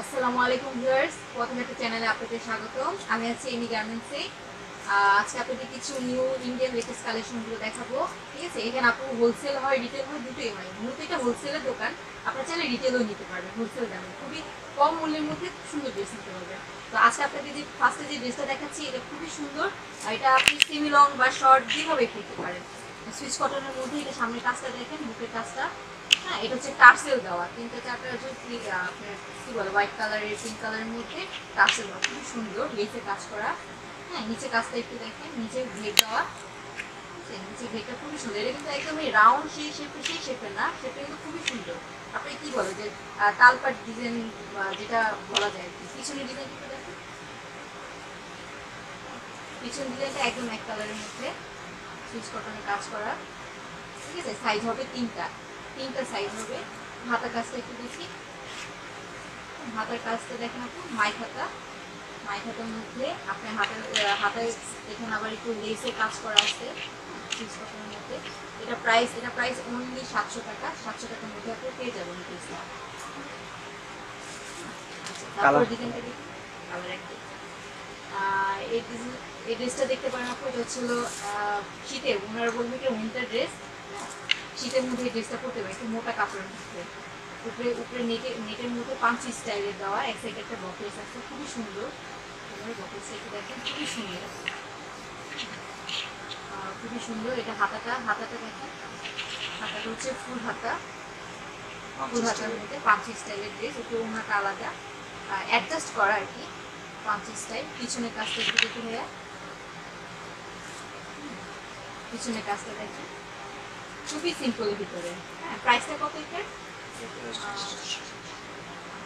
আসসালামু আলাইকুম ভিউয়ার্স প্রথমে একটা চ্যানেলে আপনাদের স্বাগত আমি আছি এমি গার্মেন্টসে। আজকে আপনাদের কিছু নিউ ইন্ডিয়ান লেটেস্ট কালেকশনগুলো দেখাবো। ঠিক আছে? এখানে আপু হোলসেল হয় রিটেল হয়, দুটোই হয়। মূলত এটা হোলসেলের দোকান। আপনারা চাইলে রিটেলও নিতে পারবেন হোলসেল দামে। খুবই কম মূল্যের মধ্যে সুন্দর ড্রেস নিতে পারবেন। তো আজকে আপনাকে যে ফার্স্টে যে ড্রেসটা দেখাচ্ছি, এটা খুবই সুন্দর। এটা আপনি সেমি লং বা শর্ট যেভাবে পরতে পারেন। সুইচ কটনের মধ্যে এটা সামনে কাজটা দেখেন বুকের কাজটা। হ্যাঁ এটা হচ্ছে টার্সেল দেওয়া। তিনটে চারটে হচ্ছে আপনার বলে হোয়াইট কালারের পিঙ্ক কালারের মধ্যে টার্সেল দেওয়া। খুবই সুন্দর লেসে কাজ করা। হ্যাঁ নিচে কাজটা একটু দেখেন, নিচে গ্লেড দেওয়া। আছে? নিচে গ্লেডটা খুবই সুন্দর। এটা কিন্তু একদম এই রাউন্ড সেই শেপে সেই শেপে না সেটা কিন্তু খুবই সুন্দর। আপনি কি বলে, যে তালপাট ডিজাইন যেটা বলা যায় পিছনের ডিজাইন একটু দেখেন। পিছন ডিজাইনটা একদম এক কালারের মধ্যে সুইচ কটনে কাজ করা। ঠিক আছে সাইজ হবে তিনটা। তিনটা সাইজ হবে। হাতার কাজটা একটু দেখি। হাতার কাজটা দেখেন আপু মাই খাতা মাই খাতার মধ্যে আপনার হাতের হাতায় দেখেন আবার একটু লেসে কাজ করা আছে কটনের মধ্যে। এটা প্রাইস এটা প্রাইস অনলি সাতশো টাকা। সাতশো টাকার মধ্যে আপনি পেয়ে যাবেন ড্রেসটা আচ্ছা তারপর? ডিজাইনটা দেখি। একটু এই ড্রেসটা দেখতে পারেন আপু এটা হচ্ছিল আহ, শীতে ওনারা বলবে কি উইন্টার ড্রেস শীতের মধ্যে এই ড্রেসটা পরতে পারে একটু মোটা কাপড়ের মধ্যে। উপরে উপরে নেটে নেটের মধ্যে পাঞ্চি স্টাইলের দেওয়া এক সাইডে একটা বকেস আছে খুবই সুন্দর। বকেস একটু দেখেন খুবই সুন্দর। খুবই সুন্দর এটা হাতাটা হাতাটা দেখেন। হাতাটা হচ্ছে ফুল হাতা। ফুল হাতার মধ্যে পাঞ্চি স্টাইলের ড্রেস একটু ওনাটা আলাদা। অ্যাডজাস্ট করা আর কি পাঞ্চি স্টাইল পিছনের কাজটা একটু দেখে ভাইয়া পিছনের কাজটা দেখেন। খুবই সিম্পলের ভিতরে। হ্যাঁ প্রাইসটা কত এটার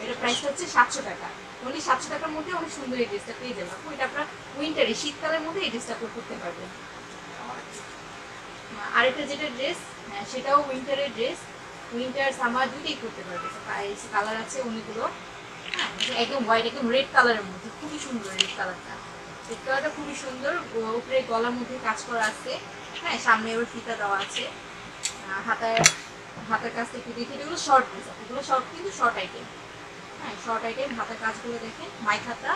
এটা প্রাইসটা হচ্ছে সাতশো টাকা। অনলি সাতশো টাকার মধ্যে অনেক সুন্দর এই ড্রেসটা পেয়ে যাবেন আপু আপনার উইন্টারে শীতকালের মধ্যে এই ড্রেসটা আপনি করতে পারবেন। আরেকটা যেটা ড্রেস হ্যাঁ সেটাও উইন্টারের ড্রেস উইন্টার সামার দুটোই করতে পারবে। কালার আছে অনেকগুলো। হ্যাঁ একদম হোয়াইট একদম রেড কালারের মধ্যে। খুবই সুন্দর রেড কালারটা রেড কালারটা খুবই সুন্দর। উপরে গলার মধ্যে কাজ করা আছে। হ্যাঁ সামনে এবার ফিতা দেওয়া আছে। হাতের কাজটা একটু দেখে, এগুলো শর্ট ড্রেস এগুলো শর্ট কিন্তু শর্ট আইটেম হ্যাঁ শর্ট আইটেম হাতের কাজগুলো দেখেন মাইক হাতা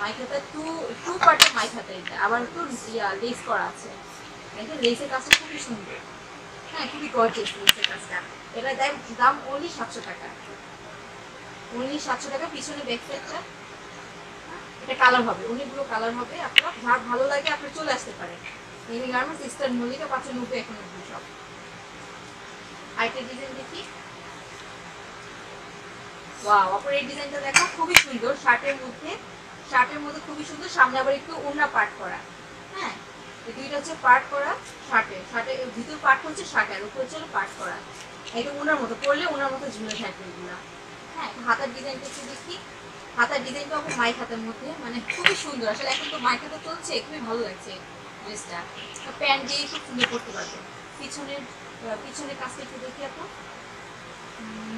মাইক টু টু পার্টের মাইক এটা। আবার একটু লেস করা আছে। দেখেন লেসের কাজটা খুবই সুন্দর। হ্যাঁ খুবই গর্জেস লেসের কাজটা। এটা দাম দাম অনলি সাতশো টাকা। অনলি সাতশো টাকা, পিছনে ব্যাক সাইডটা এটা কালার হবে, অনেকগুলো কালার হবে। আপনার ভালো লাগে, আপনি চলে আসতে পারেন। এই গার্মেন্টস ইস্টার্ন মল্লিকা পাঁচশো নব্বই এখন সব আরেকটা ডিজাইন দেখি। ওয়াও খুবই সুন্দর শার্টের মধ্যে। শার্টের মধ্যে খুবই সুন্দর, সামনে আবার হ্যাঁ হচ্ছে পার্ট করা শার্টে শার্টের ওনার মতো, পরলে ওনার মতো ঝুলে থাকবে এগুলা। হ্যাঁ হাতার ডিজাইনটা একটু দেখি। হাতার ডিজাইনটা হবে মাইক হাতের মধ্যে মানে খুবই সুন্দর। আসলে এখন তো মাইক হাতে চলছে, খুবই ভালো লাগছে ড্রেসটা প্যান্ট দিয়ে খুব সুন্দর করতে পারবে। পিছনের আহ, পিছনের কাজটা একটু দেখি আপু।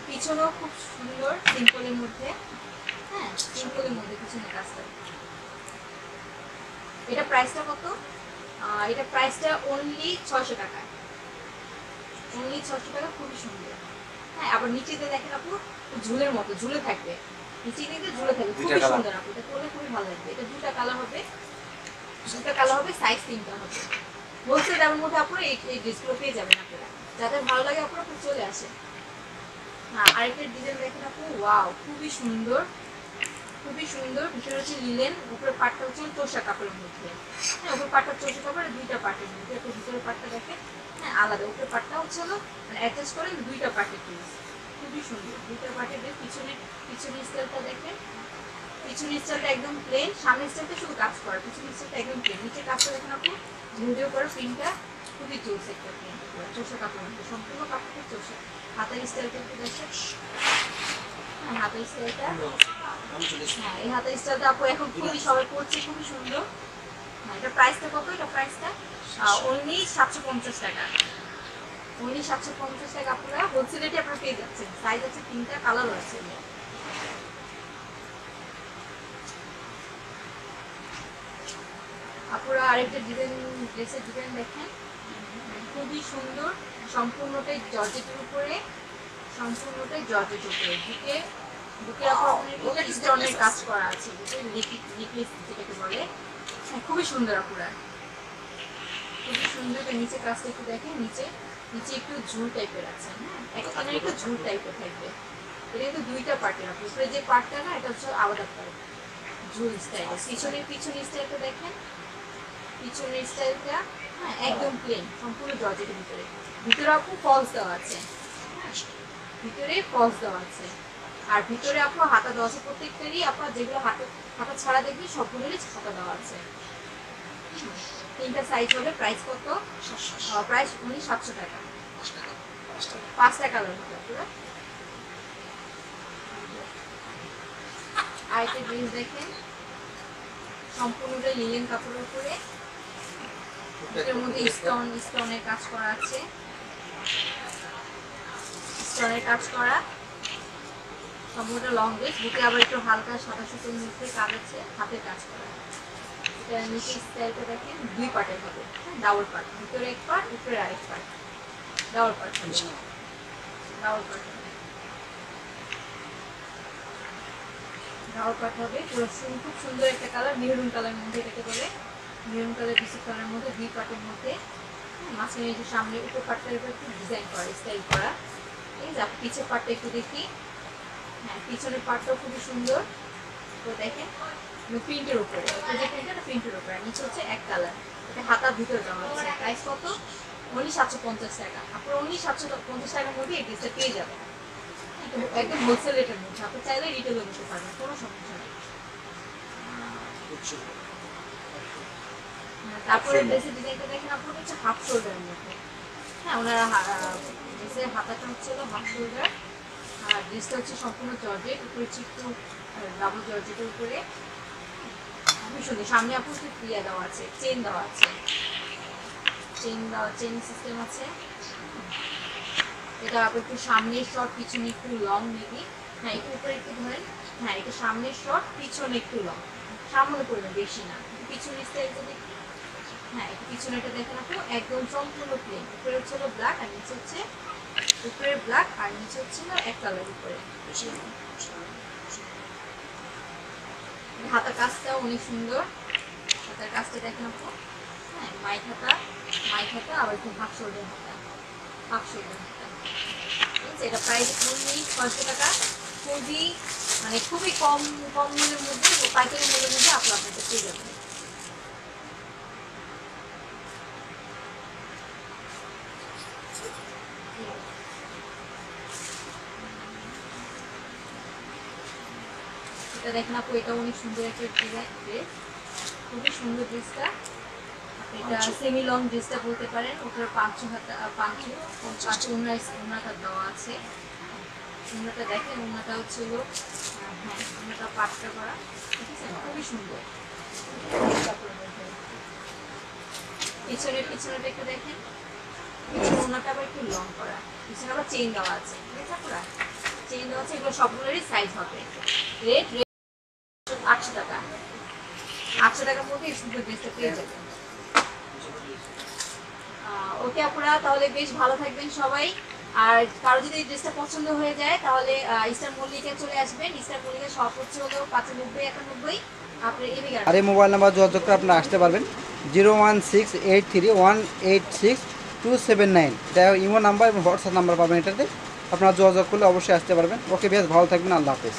পিছনেও খুব সুন্দর সিম্পলের মধ্যে। হ্যাঁ সিম্পলের মধ্যে পিছনের কাজটা। এটা প্রাইসটা কত? এটা প্রাইসটা অনলি ছয়শো টাকা। অনলি ছশো টাকা খুবই সুন্দর। হ্যাঁ আবার নিচেতে দেখেন আপু ঝুলের মতো ঝুলে থাকবে। নিচে কিন্তু ঝুলে থাকবে। খুবই সুন্দর আপু এটা পরলে খুবই ভালো লাগবে। এটা দুটা কালার হবে। দুটা কালার হবে সাইজ তিনটা হবে। হোলসেল দামের মধ্যে আপনারা এই এই ড্রেসগুলো পেয়ে যাবেন আপনারা। যাদের ভালো লাগে আপনারা আপনি চলে আসে আরেকটা ডিজাইন দেখেন আপু ওয়াও খুবই সুন্দর খুবই সুন্দর। ভিতরে হচ্ছে লিলেন উপরে পাটটা হচ্ছে তোষা কাপড়ের মধ্যে। হ্যাঁ উপরে পাটটা তোষা কাপড় দুইটা পাটের মধ্যে। একটু ভিতরে পাটটা দেখেন হ্যাঁ আলাদা। উপরে পাটটা হচ্ছে হলো মানে অ্যাডজাস্ট করেন দুইটা পাটের ড্রেস খুবই সুন্দর। দুইটা পাটের ড্রেস পিছনে পিছনে স্টাইলটা দেখেন। পিছনের স্টাইলটা একদম প্লেন সামনের স্টাইলটা শুধু কাজ করা, পিছনের স্টাইলটা একদম প্লেন নিচে কাজটা দেখেন আপু ভিডিও করে প্রিন্টটা খুবই চলছে একটা প্রিন্ট চোষা কাপড় মধ্যে সম্পূর্ণ কাপড়টা চোষা হাতের স্টাইলটা একটু দেখেন। হ্যাঁ হাতের স্টাইলটা হ্যাঁ এই হাতের স্টাইলটা আপু এখন খুবই সবাই করছে খুবই সুন্দর। হ্যাঁ এটা প্রাইসটা কত? এটা প্রাইসটা অনলি সাতশো পঞ্চাশ টাকা। অনলি সাতশো পঞ্চাশ টাকা আপনারা হোলসেল রেটে আপনারা পেয়ে যাচ্ছেন। সাইজ আছে তিনটা কালারও আছে। আপনারা আরেকটা ডিজাইন ড্রেসের ডিজাইন দেখেন। খুবই সুন্দর সম্পূর্ণটাই জর্জেটের উপরে সম্পূর্ণটাই জর্জেটের উপরে। দিকে বুকের আপনার স্টোনের কাজ করা আছে নেকলেস যেটাকে বলে। হ্যাঁ, খুবই সুন্দর আপুরা। খুবই সুন্দর নিচে কাজটা একটু দেখেন নিচে নিচে একটু ঝুল টাইপের আছে হ্যাঁ? একটা একটু ঝুল টাইপের থাকবে। এটা কিন্তু দুইটা পার্টের আপু। উপরে যে পার্টটা না এটা হচ্ছে আলাদা পার্ট ঝুল স্টাইল পিছনের পিছনের স্টাইলটা দেখেন। পিছনের স্টাইলটা হ্যাঁ একদম প্লেন সম্পূর্ণ জর্জেটের ভিতরে। ভিতরে আপু ফলস দেওয়া আছে। হ্যাঁ, ভিতরে ফলস দেওয়া আছে। আর ভিতরে আপু হাতা দেওয়া আছে প্রত্যেকটারই। আপনার যেগুলো হাতে হাতা ছাড়া দেখবি সবগুলোরই হাতা দেওয়া আছে। তিনটা সাইজ হবে প্রাইস কত? প্রাইস উনি সাতশো টাকা। পাঁচটা কালার হবে পুরো। আরেকটা ড্রেস দেখেন। সম্পূর্ণটা লিলেন কাপড়ের উপরে। এটার মধ্যে স্টোন স্টোনের কাজ করা আছে। স্টোনের কাজ করা। সম্পূর্ণটা লং ড্রেস বুকে আবার একটু হালকা সাদা সুতোর মধ্যে কাজ আছে হাতের কাজ করা। এটা নিচে স্টাইলটা দেখেন দুই হবে। ডাবল পার্ট ভিতরে এক পার্ট উপরে আরেক part double part double part double part হবে। পুরো খুব সুন্দর একটা কালার মেরুন কালার মধ্যে এটাকে বলে। মেরুন কালার কালারের মধ্যে দুই পার্টের মধ্যে হ্যাঁ, মাঝখানে যে সামনে উপর পার্টটার উপর একটু ডিজাইন করা স্টাইল করা। ঠিক আছে আপনি পিছের পার্টটা একটু দেখি। হ্যাঁ পিছনের পার্টটাও খুবই সুন্দর। তো দেখেন প্রিন্টের উপরে উপরে যে প্রিন্টটা প্রিন্টের উপরে নিচে হচ্ছে এক কালার এটা হাতার ভিতরে দেওয়া হচ্ছে। প্রাইস কত? উনি সাতশো পঞ্চাশ টাকা। আপনার উনি সাতশো পঞ্চাশ টাকার মধ্যে এই ড্রেসটা পেয়ে যাবেন। একদম হোলসেল রেটের মধ্যে। আপনি চাইলে রিটেলও নিতে পারবেন কোনো সমস্যা নেই। তারপরে ড্রেসের ডিজাইনটা দেখেন আপনার হচ্ছে হাফ শোল্ডারের মধ্যে। হ্যাঁ ওনারা ড্রেসের হাতাটা হচ্ছে হাফ শোল্ডার আর ড্রেসটা হচ্ছে সম্পূর্ণ জর্জেট উপরে চিকটু ডাবল জর্জেটের উপরে। খুবই সুন্দর সামনে আপনার ক্রিয়া দেওয়া আছে চেন দেওয়া আছে। চেন দেওয়া চেন সিস্টেম আছে। এটা আবার একটু সামনের শর্ট পিছনে একটু লং মেবি হ্যাঁ একটু উপরে একটু ধরেন। হ্যাঁ এটা সামনের শর্ট পিছনে একটু লং সামনে করবেন বেশি না। একটু পিছনের স্টাইলটা দেখি হ্যাঁ একটু পিছনেটা দেখেন আপু একদম সম্পূর্ণ প্লেন উপরে ব্ল্যাক আর হচ্ছে ব্ল্যাক আর হচ্ছে না এক উপরে। কাজটাও অনেক সুন্দর। হাতার হ্যাঁ আবার হাফ এটা টাকা। খুবই মানে খুবই কম কম মূল্যের মধ্যে পাইকারি মূল্যের মধ্যে আপনি আপনাকে পেয়ে যাবেন। এটা দেখেন আপু এটা অনেক সুন্দর একটা ডিজাইন ড্রেস খুবই সুন্দর ড্রেসটা এটা সেমি লং ড্রেসটা বলতে পারেন ওটার পাঁচ হাতা পাঁচ পাঁচ উন্নায় উন্নাটা দেওয়া আছে। উন্নাটা দেখেন উন্নাটা হচ্ছে হ্যাঁ উন্নাটা পাটটা করা। ঠিক আছে? খুবই সুন্দর। পিছনের পিছনেটা একটু দেখেন। পিছনে উন্নাটা আবার একটু লং করা। পিছনে আবার চেইন দেওয়া আছে। ঠিক আছে চেইন দেওয়া আছে এগুলো সবগুলোরই সাইজ হবে। টাকা ওকে আপুরা তাহলে বেশ ভালো থাকবেন সবাই। আর কারও যদি এই ড্রেসটা পছন্দ হয়ে যায়, তাহলে ইস্টার মল্লিকে চলে আসবেন। ইস্টার মল্লিকা সব হচ্ছে হলো পাঁচানব্বই, একানব্বই। আর এই মোবাইল নাম্বার যোগাযোগ করে আপনারা আসতে পারবেন। Zero one six eight three, one eight six two seven nine. এটা ইমো নাম্বার এবং হোয়াটসঅ্যাপ নাম্বার পাবেন এটাতে। আপনারা যোগাযোগ করলে অবশ্যই আসতে পারবেন। ওকে, বেশ, ভালো থাকবেন। আল্লাহ হাফেজ।